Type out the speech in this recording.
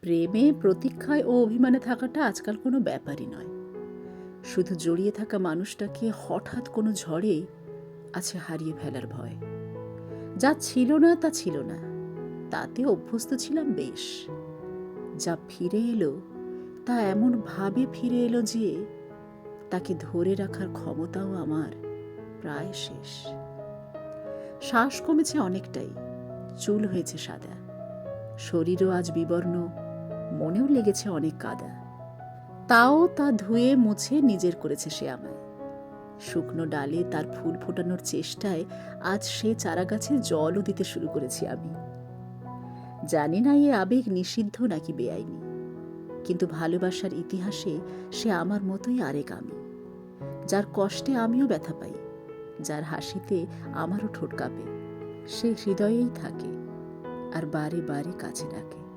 প্রেমে, প্রতীক্ষায় ও অভিমানে থাকাটা আজকাল কোনো ব্যাপারই নয়। শুধু জড়িয়ে থাকা মানুষটাকে হঠাৎ কোনো ঝড়ে আছে হারিয়ে ফেলার ভয়। যা ছিল না, তা ছিল না। তাতে অভ্যস্ত ছিলাম বেশ। যা ফিরে এলো, তা এমন ভাবে ফিরে এলো যে তাকে ধরে রাখার ক্ষমতাও আমার প্রায় শেষ। শ্বাস কমেছে অনেকটাই। চুল হয়েছে সাদা। শরীরও আজ বিবর্ণ। মনেও লেগেছে অনেক কাদা। তাও তা ধুয়ে মুছে নিজের করেছে সে আমায়। শুকনো ডালে তার ফুল ফোটানোর চেষ্টায় আজ সে চারাগাছে জলও দিতে শুরু করেছি আমি। জানি না এ আবেগ নিষিদ্ধ নাকি বেআইনি। কিন্তু ভালোবাসার ইতিহাসে সে আমার মতোই আরেক আমি। যার কষ্টে আমিও ব্যথা পাই, যার হাসিতে আমারও ঠোঁট কাঁপে। সে হৃদয়েই থাকে, আর বারে বারে কাছে ডাকে।